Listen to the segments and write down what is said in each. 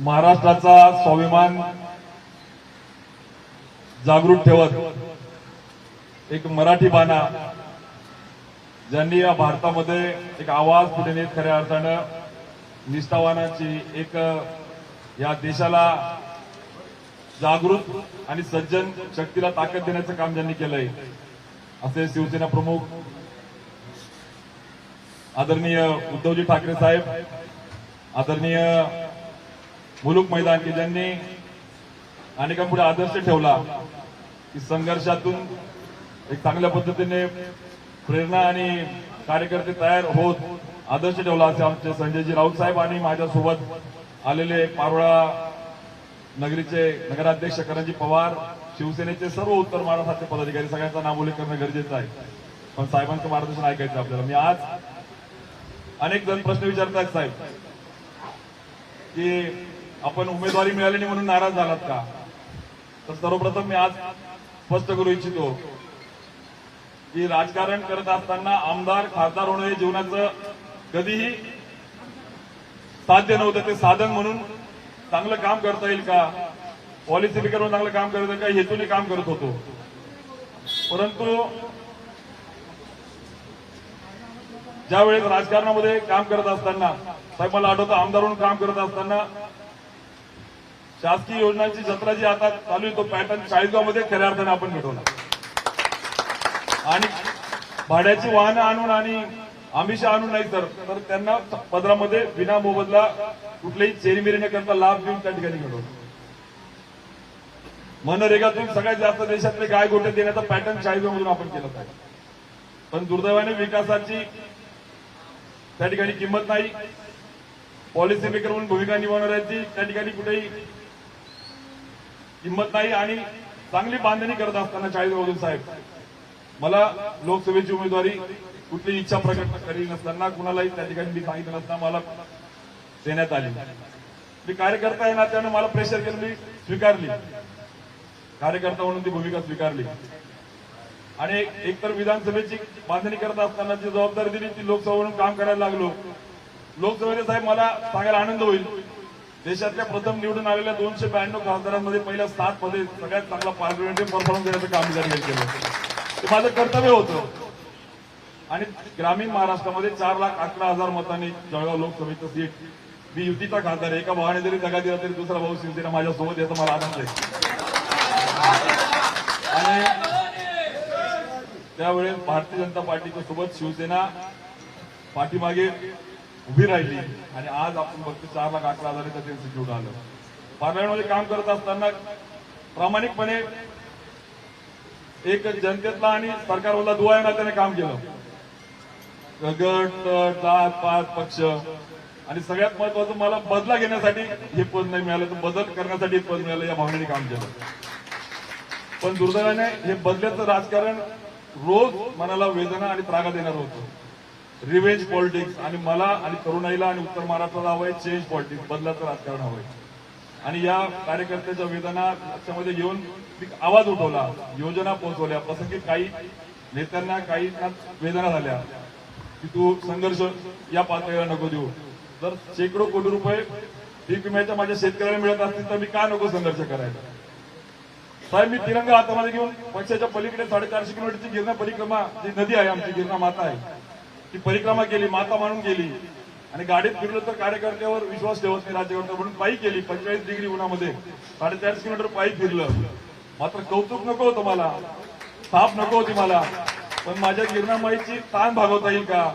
महाराष्ट्राचा स्वाभिमान जागृत ठेवत एक मराठी बाणा ज्यांनी या भारतामध्ये एक आवाज पुढे नेत खऱ्या अर्थानं निष्ठावानाची एक या देशाला जागृत आणि सज्जन शक्तीला ताकद देण्याचं काम ज्यांनी केलंय असे शिवसेना प्रमुख आदरणीय उद्धवजी ठाकरे साहेब आदरणीय मुलुक मैदान की ज्यांनी अनेकांपुढे आदर्श ठेवला की संघर्षातून एक चांगल्या पद्धतीने प्रेरणा आणि कार्यकर्ते तयार होत आदर्श ठेवला असे आमचे संजयजी राऊत साहेब आणि माझ्यासोबत आलेले पारोळा नगरीचे नगराध्यक्ष करंजी पवार शिवसेनेचे सर्व उत्तर महाराष्ट्राचे पदाधिकारी सगळ्यांचा नाम उल्लेख करणं गरजेचं आहे. पण साहेबांचं मार्गदर्शन ऐकायचं आपल्याला. मी आज अनेक जण प्रश्न विचारतायत साहेब की आपण उमेदवारी मिळाली नाही म्हणून नाराज झालात का? तर सर्वप्रथम मी आज स्पष्ट करू इच्छितो की राजकारण करत असताना आमदार खासदार होणं हे जीवनाचं कधीही साध्य नव्हतं ते साधन म्हणून चांगलं काम करता येईल का? पॉलिसी करून चांगलं काम करता येईल का? हेतूने काम करत होतो. परंतु ज्या वेळेस राजकारणामध्ये काम करत असताना साहेब मला आठवतं आमदार म्हणून काम करत असताना शासकीय योजनांची जत्रा जी आता चालू आहे तो पॅटर्न चाळीसगावमध्ये खऱ्या अर्थाने आपण घडवला आणि भाड्याची वाहनं आणून आणि आमिषा आणून नाही तर तर त्यांना पदरामध्ये विना मोबदला कुठल्याही चेरीमेरी न करता लाभ देऊन त्या ठिकाणी घडवतो मनरेगातून सगळ्यात जास्त देशातले गाय गोटे देण्याचा पॅटर्न चाळीसमधून आपण केला पाहिजे पण दुर्दैवाने विकासाची त्या ठिकाणी किंमत नाही. पॉलिसी मेकर म्हणून भूमिका निभावणाऱ्यांची त्या ठिकाणी कुठेही किंमत नाही आणि चांगली बांधणी करत असताना चाळीसमधून साहेब मला लोकसभेची उमेदवारी कुठली इच्छा प्रकट करी नसताना कुणालाही त्या ठिकाणी मी सांगितलं नसताना मला देण्यात आली. मी कार्यकर्ता आहे ना त्यानं मला प्रेशर केलं मी स्वीकारली. कार्यकर्ता म्हणून ती भूमिका स्वीकारली. आणि एकतर विधानसभेची बांधणी करत असताना जी जबाबदारी दिली ती लोकसभा म्हणून काम करायला लागलो. लोकसभेचे साहेब मला सांगायला आनंद होईल. देशातल्या प्रथम निवडून आलेल्या दोनशे ब्याण्णव खासदारांमध्ये पहिल्या सात मध्ये सगळ्यात चांगला पार्लमेंटरी परफॉर्मन्स देण्याचं काम मी केलं. ते माझं कर्तव्य होतं. आणि ग्रामीण महाराष्ट्रामध्ये चार लाख अकरा हजार मतांनी जळगाव लोकसभेचं सीट मी युतीचा खासदार एका भावाने जरी जगा दिला तरी दुसरा भाऊ शिवसेना माझ्यासोबत याचा मला आनंद आहे. आणि त्यावेळेस भारतीय जनता पार्टीच्या सोबत शिवसेना पाठीमागे उभी राहिली आणि आज आपण बघतो चार लाख अकरा हजार त्यांचं आलं पार्लमेंटमध्ये काम करत असताना प्रामाणिकपणे एक जनतेतला आणि सरकारवाला दुवा या नात्याने काम केलं. गट जात पात पक्ष. आणि सगळ्यात महत्वाचं मला बदला घेण्यासाठी हे पद नाही मिळालं. तर बदल करण्यासाठी पद मिळालं या भावनेने काम केलं. पण दुर्दैवाने हे बदल्याचं राजकारण रोज मनाला वेदना आणि त्रागा देणार होतं. रिव्हेंज पॉलिटिक्स आणि मला आणि तरुणाईला आणि उत्तर महाराष्ट्राला हवंय चेंज पॉलिटिक्स बदलाचं राजकारण हवंय आणि या कार्यकर्त्याच्या वेदना लक्षामध्ये घेऊन आवाज उठवला. योजना पोहोचवल्या. प्रसंगी काही नेत्यांना काही वेदना झाल्या. की तू संघर्ष या पातळीला नको देऊ. जर शेकडो कोटी रुपये पीक विम्याच्या माझ्या शेतकऱ्याला मिळत असतील तर मी का नको संघर्ष करायला? साहेब मी तिरंगा हातामध्ये घेऊन पक्षाच्या पलीकडे साडेचारशे किलोमीटरची गिरणा परिक्रमा जी नदी आहे आमची गिरणा माता आहे ती परिक्रमा केली माता मानून गेली. आणि गाडीत फिरलो तर कार्यकर्त्यावर विश्वास ठेवत नाही राज्यकर्ता म्हणून पायी केली पंचेचाळीस डिग्री उन्हामध्ये. साडेचारशे किलोमीटर पायी फिरलं. मात्र कौतुक नको होतं मला. साफ नको होती मला. पण माझ्या गिरणामाईची ताण भागवता येईल का?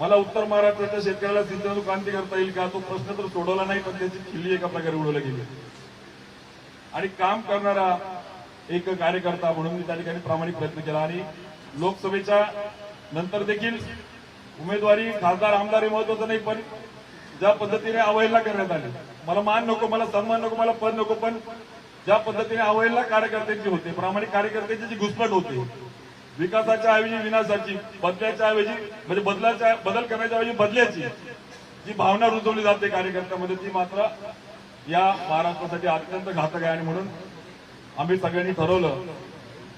मला उत्तर महाराष्ट्राच्या शेतकऱ्याला सिंचनातून क्रांती करता येईल का? तो प्रश्न तर सोडवला नाही पण त्याची खिल्ली एका प्रकारे उडवल्या गेली. आणि काम करणारा एक कार्यकर्ता म्हणून मी त्या ठिकाणी प्रामाणिक प्रयत्न केला. आणि लोकसभेच्या नंतर देखील उमेदवारी खासदार आमदार हे महत्वाचं नाही पण ज्या पद्धतीने अवहेलना करण्यात आली. मला मान नको मला सन्मान नको मला पद नको पण ज्या पद्धतीने अवहेलना कार्यकर्त्यांची होते प्रामाणिक कार्यकर्त्यांची जी घुसपट होते विकासाच्या ऐवजी विनाशाची बदल्याच्या ऐवजी म्हणजे बदलाच्या बदल करण्याच्या ऐवजी बदल्याची जी भावना रुजवली जाते कार्यकर्त्यामध्ये ती मात्र या महाराष्ट्रासाठी अत्यंत घातक आहे. आणि म्हणून आम्ही सगळ्यांनी ठरवलं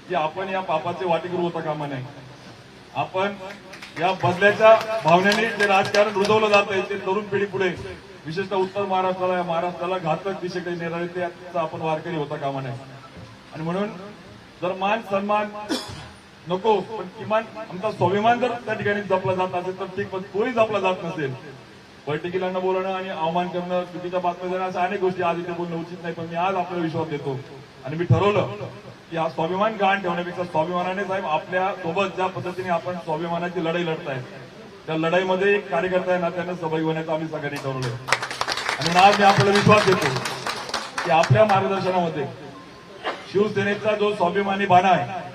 की आपण या पापाचे वाटेकरू होता कामा नाही आपण या बदल्याच्या भावनेने जे राजकारण रुजवलं जात आहे ते तरुण पिढी पुढे विशेषतः उत्तर महाराष्ट्राला या महाराष्ट्राला घातक दिशेकडे नेणारे त्याचा आपण वारकरी होता कामा नाही आणि म्हणून जर मान सन्मान नको पण किमान आमचा स्वाभिमान जर त्या ठिकाणी जपला जात असेल तर ठीक पण तोही जपला जात नसेल. बैठकीलांना बोलणं आणि अवमान करणं चुकीच्या बातम्या देणं अशा अनेक गोष्टी आज इथे बोलणं उचित नाही पण मी आज आपल्याला विश्वास देतो. आणि मी ठरवलं की हा स्वाभिमान गहाण ठेवण्यापेक्षा स्वाभिमानाने साहेब आपल्यासोबत ज्या पद्धतीने आपण स्वाभिमानाची लढाई लढताय त्या लढाईमध्ये एक कार्यकर्ता आहे ना त्यानं सहभागी होण्याचं आम्ही सगळ्यांनी ठरवलं आणि आज मी आपल्याला विश्वास देतो की आपल्या मार्गदर्शनामध्ये शिवसेनेचा जो स्वाभिमानी बाणा आहे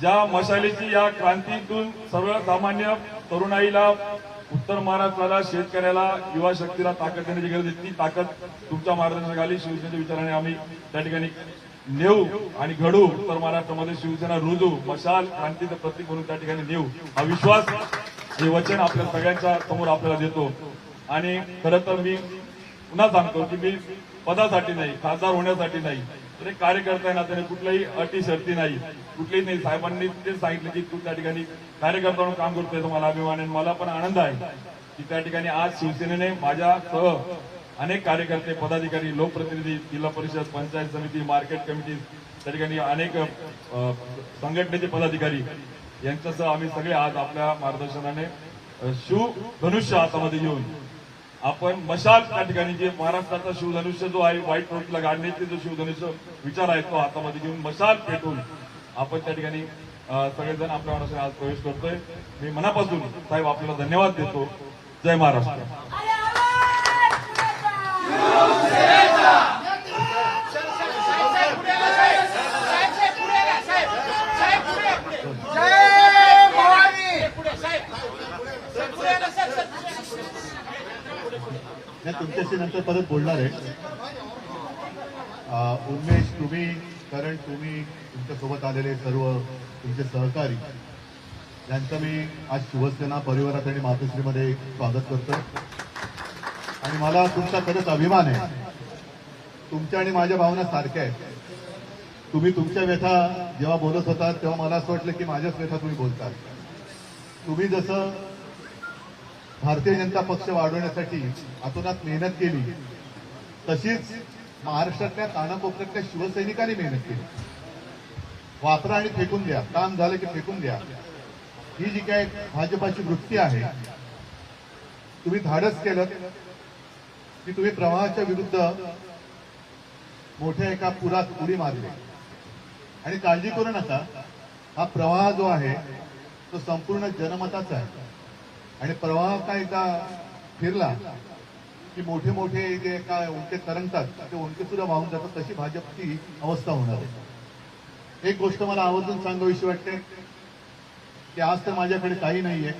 ज्या मशालीची या क्रांतीतून सर्वसामान्य तरुणाईला उत्तर महाराष्ट्राला शेतकऱ्याला युवा शक्तीला ताकद देण्याची गरज आहे. ती ताकद तुमच्या मार्गदर्शनाखाली शिवसेनेच्या विचाराने आम्ही त्या ठिकाणी नेऊ आणि घडू उत्तर महाराष्ट्रामध्ये शिवसेना रुजू मशाल क्रांतीचं प्रतीक म्हणून त्या ठिकाणी नेऊ. हा विश्वास हे वचन आपल्या सगळ्यांच्या समोर आपल्याला देतो. आणि खरं तर मी पुन्हा सांगतो की मी पदासाठी नाही खासदार होण्यासाठी नाही. तर एक कार्यकर्ता नात्याने त्याने कुठल्याही अटी शर्ती नाही. कुठलीही नाही. साहेबांनी ते सांगितलं की तू त्या ठिकाणी कार्यकर्ता म्हणून काम करतोय मला अभिमान आहे आणि मला पण आनंद आहे की त्या ठिकाणी आज शिवसेनेने माझ्यासह अनेक कार्यकर्ते पदाधिकारी लोकप्रतिनिधी जिल्हा परिषद पंचायत समिती मार्केट कमिटी त्या ठिकाणी अनेक संघटनेचे पदाधिकारी यांच्यासह आम्ही सगळे आज आपल्या मार्गदर्शनाने शिव धनुष्य हातामध्ये घेऊन आपण मशाल त्या ठिकाणी जे महाराष्ट्राचा शिवधनुष्य जो आहे व्हाईट रोडला गाडण्याचे जो शिवधनुष्य विचार आहे तो हातामध्ये घेऊन मशाल पेटून आपण त्या ठिकाणी सगळेजण आपल्या महाराष्ट्रात आज प्रवेश करतोय. मी मनापासून साहेब आपल्याला धन्यवाद देतो. जय महाराष्ट्र जय भवानी मी तुमच्याशी नंतर परत बोलणार आहे उमेश तुम्ही कारण तुम्ही तुमच्यासोबत आलेले सर्व तुमचे सहकारी यांचं मी आज शिवसेना परिवारात आणि मातोश्रीमध्ये स्वागत करतो आणि मला तुमचा खरंच अभिमान आहे. तुमच्या आणि माझ्या भावना सारख्या आहेत. तुम्ही तुमच्या व्यथा जेव्हा बोलत होता तेव्हा मला असं वाटलं की माझ्याच व्यथा तुम्ही बोलतात. तुम्ही जसं भारतीय जनता पक्ष वाढवण्यासाठी अतोनात मेहनत केली. तशीच महाराष्ट्रातल्या कानाकोपऱ्यातल्या शिवसैनिकांनी मेहनत केली. वापरा आणि फेकून द्या. काम झालं की फेकून द्या. ही जी काय भाजपाची वृत्ती आहे तुम्ही धाडस केलं की तुम्ही प्रवाहाच्या विरुद्ध मोठ्या एका पुरात उडी मारली. आणि काळजी करू नका. हा प्रवाह जो आहे तो संपूर्ण जनमताचा आहे. आणि प्रवाह काय एकदा फिरला की मोठे मोठे जे काय उंटे तरंगतात ते उंटे सुद्धा वाहून जातात तशी भाजपची अवस्था होणार आहे. एक गोष्ट मला आवर्जून सांगावीशी वाटते की आज तर माझ्याकडे काही नाहीये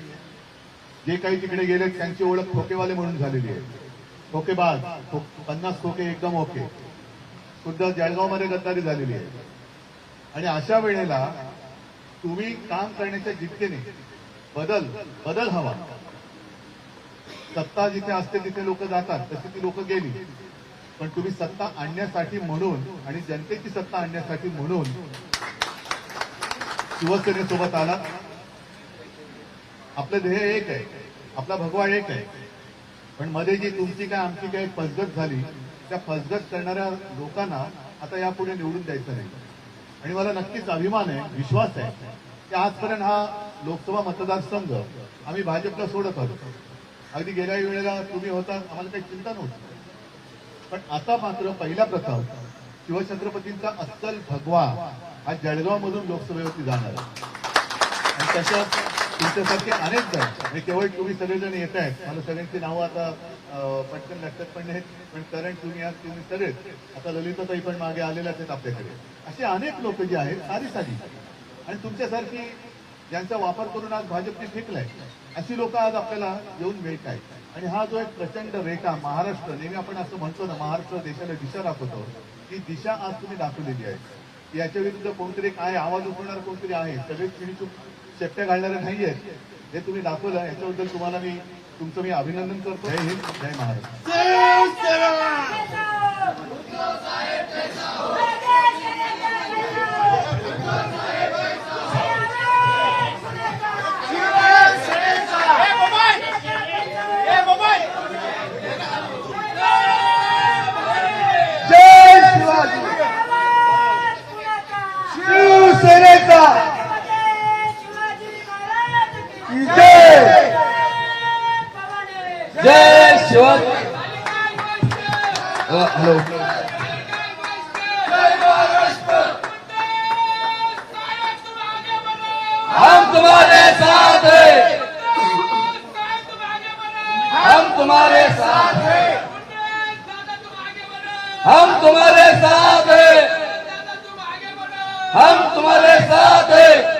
जे काही तिकडे गेले त्यांची ओळख खोकेवाले म्हणून झालेली आहे. खोकेबाज खो- पन्नास खोके एकदम ओके. सुद्धा जळगावमध्ये गद्दारी झालेली आहे. आणि अशा वेळेला तुम्ही काम करण्याच्या जिद्दीने बदल बदल हवा. सत्ता जिथे असते तिथे लोक जातात. तशी ती लोक गेली. पण तुम्ही सत्ता आणण्यासाठी म्हणून आणि जनतेची सत्ता आणण्यासाठी म्हणून शिवसेनेसोबत आला आपलं ध्येय एक आहे. आपला भगवा एक आहे. पण मध्ये जी तुमची काय आमची काय फसगत झाली त्या फसगत करणाऱ्या लोकांना आता यापुढे निवडून द्यायचं नाही. आणि मला नक्कीच अभिमान आहे विश्वास आहे की आजपर्यंत हा लोकसभा मतदारसंघ आम्ही भाजपला सोडत आहोत अगदी गेल्या वेळेला तुम्ही होता आम्हाला काही चिंता नव्हती. पण आता मात्र पहिला प्रथम शिवछत्रपतींचा अस्सल भगवा हा जळगावमधून लोकसभेवरती जाणार आहे. आणि तशाच तुमच्यासारखे अनेक जण आणि केवळ तुम्ही सगळेजण येत आहेत मला सगळ्यांची नावं आता पटकन लक्षात पण आहेत पण कारण तुम्ही आज तुम्ही सगळेच. आता ललिताताई पण मागे आलेल्याच आहेत आपल्याकडे. असे अनेक लोक जे आहेत सारी सारी. आणि तुमच्यासारखी ज्यांचा वापर करून आज भाजपने फेकलाय अशी लोक आज आपल्याला येऊन मिळत आहेत आणि हा जो एक प्रचंड रेटा महाराष्ट्र नेहमी आपण असं म्हणतो ना महाराष्ट्र देशाला दिशा दाखवतो ती दिशा आज तुम्ही दाखवलेली आहे. याच्या विरुद्ध कोणतरी काय आवाज उठवणार कोणतरी आहे सगळेच चिडीचूप शेपट्या घालणारे नाही आहेत. हे तुम्ही दाखवलं याच्याबद्दल तुम्हाला मी तुमचं मी अभिनंदन करतो. जय हिंद जय महाराष्ट्र! हॅलो. हम तुम्हारे साथ हैं। हम तुम्हारे साथ हैं। हम तुम्हारे साथ हैं। हम तुम्हारे साथ हैं।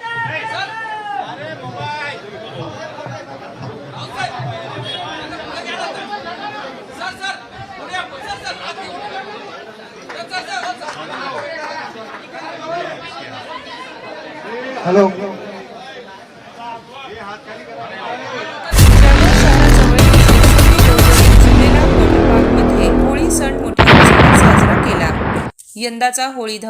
हॅलो. होळी सण मोठ्या साजरा केला. यंदाचा होळी धमाका